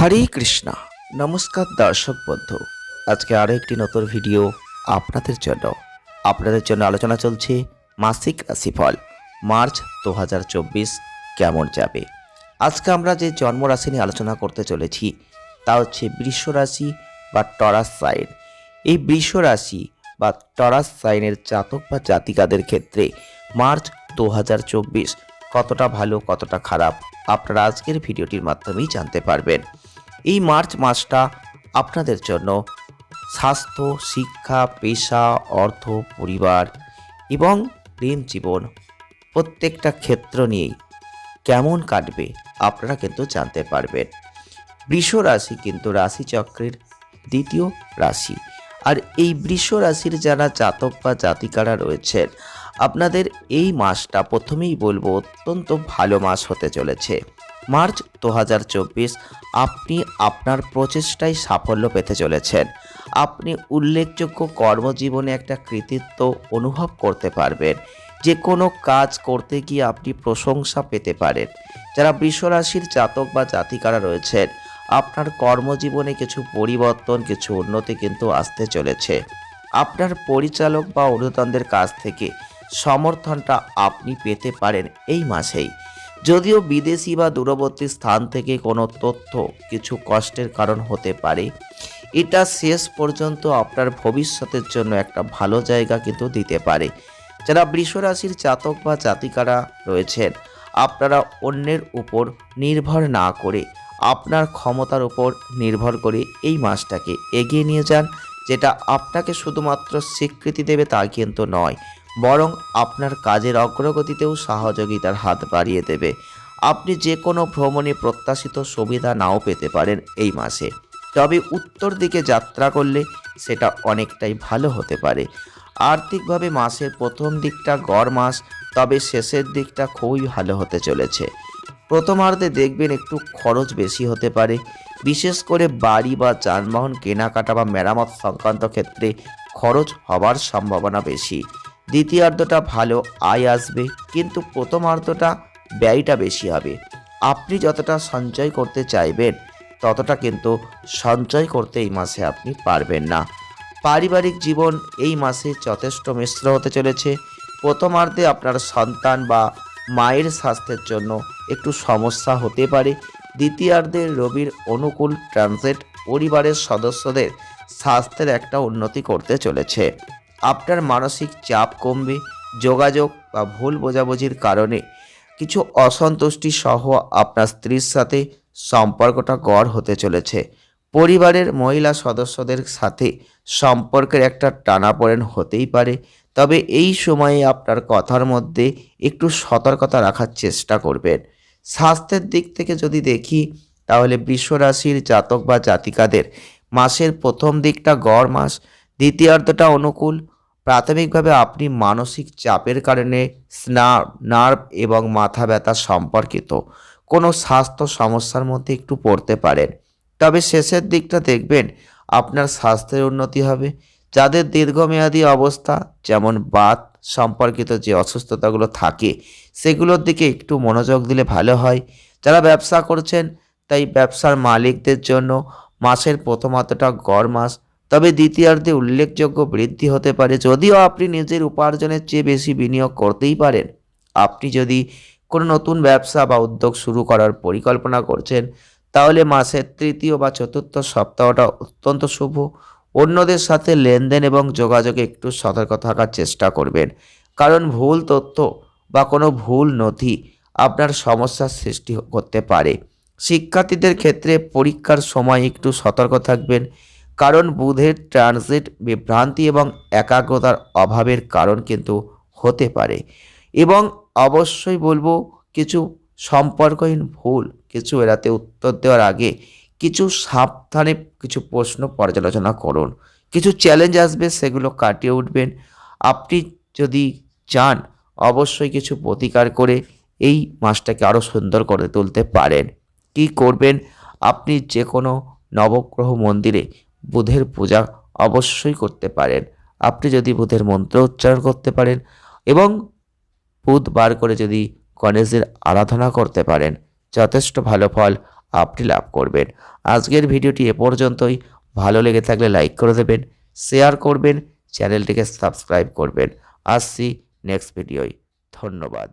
হরে কৃষ্ণা, নমস্কার দর্শক বন্ধু। আজকে আরও একটি নতুন ভিডিও আপনাদের জন্য। আপনাদের জন্য আলোচনা চলছে মাসিক রাশিফল, মার্চ দু হাজার চব্বিশ কেমন যাবে? আজকে আমরা যে জন্ম রাশি নিয়ে আলোচনা করতে চলেছি, তা হচ্ছে বৃষ বা টরাস সাইন। এই বৃষ রাশি বা টরাস সাইনের জাতক বা জাতিকাদের ক্ষেত্রে মার্চ দু হাজার চব্বিশ কতটা ভালো, কতটা খারাপ আপনারা আজকের ভিডিওটির মাধ্যমেই জানতে পারবেন। এই মার্চ মাসটা আপনাদের জন্য স্বাস্থ্য, শিক্ষা, পেশা, অর্থ, পরিবার এবং প্রেম জীবন প্রত্যেকটা ক্ষেত্র নিয়েই কেমন কাটবে আপনারা কিন্তু জানতে পারবেন। বৃষ রাশি কিন্তু রাশিচক্রের দ্বিতীয় রাশি। আর এই বৃষ রাশির যারা জাতক বা জাতিকারা রয়েছেন আপনাদের এই মাসটা প্রথমেই বলব অত্যন্ত ভালো মাস হতে চলেছে। মার্চ দু হাজার চব্বিশ আপনি আপনার প্রচেষ্টায় সাফল্য পেতে চলেছেন। আপনি উল্লেখযোগ্য কর্মজীবনে একটা কৃতিত্ব অনুভব করতে পারবেন। যে কোনো কাজ করতে গিয়ে আপনি প্রশংসা পেতে পারেন। যারা বৃষরাশির জাতক বা জাতিকারা রয়েছেন, আপনার কর্মজীবনে কিছু পরিবর্তন, কিছু উন্নতি কিন্তু আসতে চলেছে। আপনার পরিচালক বা অনুদানদের কাছ থেকে সমর্থনটা আপনি পেতে পারেন এই মাসেই। যদিও বিদেশি বা দূরবর্তী স্থান থেকে কোনো তথ্য কিছু কষ্টের কারণ হতে পারে, এটা শেষ পর্যন্ত আপনার ভবিষ্যতের জন্য একটা ভালো জায়গা কিন্তু দিতে পারে। যারা বৃষরাশির জাতক বা জাতিকারা রয়েছেন, আপনারা অন্যের উপর নির্ভর না করে আপনার ক্ষমতার উপর নির্ভর করে এই মাসটাকে এগিয়ে নিয়ে যান, যেটা আপনাকে শুধুমাত্র স্বীকৃতি দেবে তা কিন্তু নয়। বরং আপনার কাজের অগ্রগতিতেও সহযোগিতার হাত বাড়িয়ে দেবে। আপনি যে কোনো ভ্রমণে প্রত্যাশিত সুবিধা নাও পেতে পারেন এই মাসে। তবে উত্তর দিকে যাত্রা করলে সেটা অনেকটাই ভালো হতে পারে। আর্থিকভাবে মাসের প্রথম দিকটা গড় মাস, তবে শেষের দিকটা খুবই ভালো হতে চলেছে। প্রথমার্ধে দেখবেন একটু খরচ বেশি হতে পারে। বিশেষ করে বাড়ি বা যানবাহন কেনাকাটা বা মেরামত সংক্রান্ত ক্ষেত্রে খরচ হবার সম্ভাবনা বেশি। দ্বিতীয়ার্ধটা ভালো, আয় আসবে, কিন্তু প্রথমার্ধটা ব্যয়টা বেশি হবে। আপনি যতটা সঞ্চয় করতে চাইবেন, ততটা কিন্তু সঞ্চয় করতে এই মাসে আপনি পারবেন না। পারিবারিক জীবন এই মাসে যথেষ্ট মিশ্র হতে চলেছে। প্রথমার্ধে আপনার সন্তান বা মায়ের স্বাস্থ্যের জন্য একটু সমস্যা হতে পারে। দ্বিতীয়ার্ধে রবির অনুকূল ট্রানজিট পরিবারের সদস্যদের স্বাস্থ্যের একটা উন্নতি করতে চলেছে। আপনার মানসিক চাপ কমবে, যোগাযোগ বা ভুল বোঝাবুঝির কারণে কিছু অসন্তুষ্টি সহ আপনার স্ত্রীর সাথে সম্পর্কটা গড় হতে চলেছে। পরিবারের মহিলা সদস্যদের সাথে সম্পর্কের একটা টানাপোড়েন হতেই পারে, তবে এই সময়ে আপনার কথার মধ্যে একটু সতর্কতা রাখার চেষ্টা করবেন। স্বাস্থ্যের দিক থেকে যদি দেখি, তাহলে বিশ্বরাশির জাতক বা জাতিকাদের মাসের প্রথম দিকটা গড় মাস দ্বিতীয়ার্ধটা অনুকূল। প্রাথমিকভাবে আপনি মানসিক চাপের কারণে স্নার্ভ নার্ভ এবং মাথা ব্যথা সম্পর্কিত কোনো স্বাস্থ্য সমস্যার মধ্যে একটু পড়তে পারেন। তবে শেষের দিকটা দেখবেন আপনার স্বাস্থ্যের উন্নতি হবে। যাদের দীর্ঘমেয়াদী অবস্থা, যেমন বাত সম্পর্কিত যে অসুস্থতাগুলো থাকে, সেগুলোর দিকে একটু মনোযোগ দিলে ভালো হয়। যারা ব্যবসা করছেন, তাই ব্যবসার মালিকদের জন্য মাসের প্রথমার্ধটা গড় মাস তবে দ্বিতীয়ার্ধে উল্লেখযোগ্য বৃদ্ধি হতে পারে যদিও আপনি নিজের উপার্জনের চেয়ে বেশি বিনিয়োগ করতেই পারেন। আপনি যদি কোনো নতুন ব্যবসা বা উদ্যোগ শুরু করার পরিকল্পনা করছেন, তাহলে মাসের তৃতীয় বা চতুর্থ সপ্তাহটা অত্যন্ত শুভ। অন্যদের সাথে লেনদেন এবং যোগাযোগে একটু সতর্ক থাকার চেষ্টা করবেন। কারণ ভুল তথ্য বা কোনো ভুল নথি আপনার সমস্যার সৃষ্টি করতে পারে। শিক্ষার্থীদের ক্ষেত্রে পরীক্ষার সময় একটু সতর্ক থাকবেন। কারণ বুধের ট্রানজিট বিভ্রান্তি এবং একাগ্রতার অভাবের কারণ কিন্তু হতে পারে। এবং অবশ্যই বলব, কিছু সম্পর্কহীন ভুল কিছু এড়াতে উত্তর দেওয়ার আগে কিছু সাবধানে কিছু প্রশ্ন পর্যালোচনা করুন। কিছু চ্যালেঞ্জ আসবে, সেগুলো কাটিয়ে উঠবেন। আপনি যদি চান, অবশ্যই কিছু প্রতিকার করে এই মাসটাকে আরও সুন্দর করে তুলতে পারেন। কি করবেন? আপনি যে কোনো নবগ্রহ মন্দিরে বুধের পূজা অবশ্যই করতে পারেন। আপনি যদি বুধের মন্ত্র উচ্চারণ করতে পারেন এবং বুধবার করে যদি গণেশের আরাধনা করতে পারেন, যথেষ্ট ভালো ফল আপনি লাভ করবেন। আজকের ভিডিওটি এ পর্যন্তই। ভালো লেগে থাকলে লাইক করে দেবেন, শেয়ার করবেন, চ্যানেলটিকে সাবস্ক্রাইব করবেন। আসছি নেক্সট ভিডিওয়। ধন্যবাদ।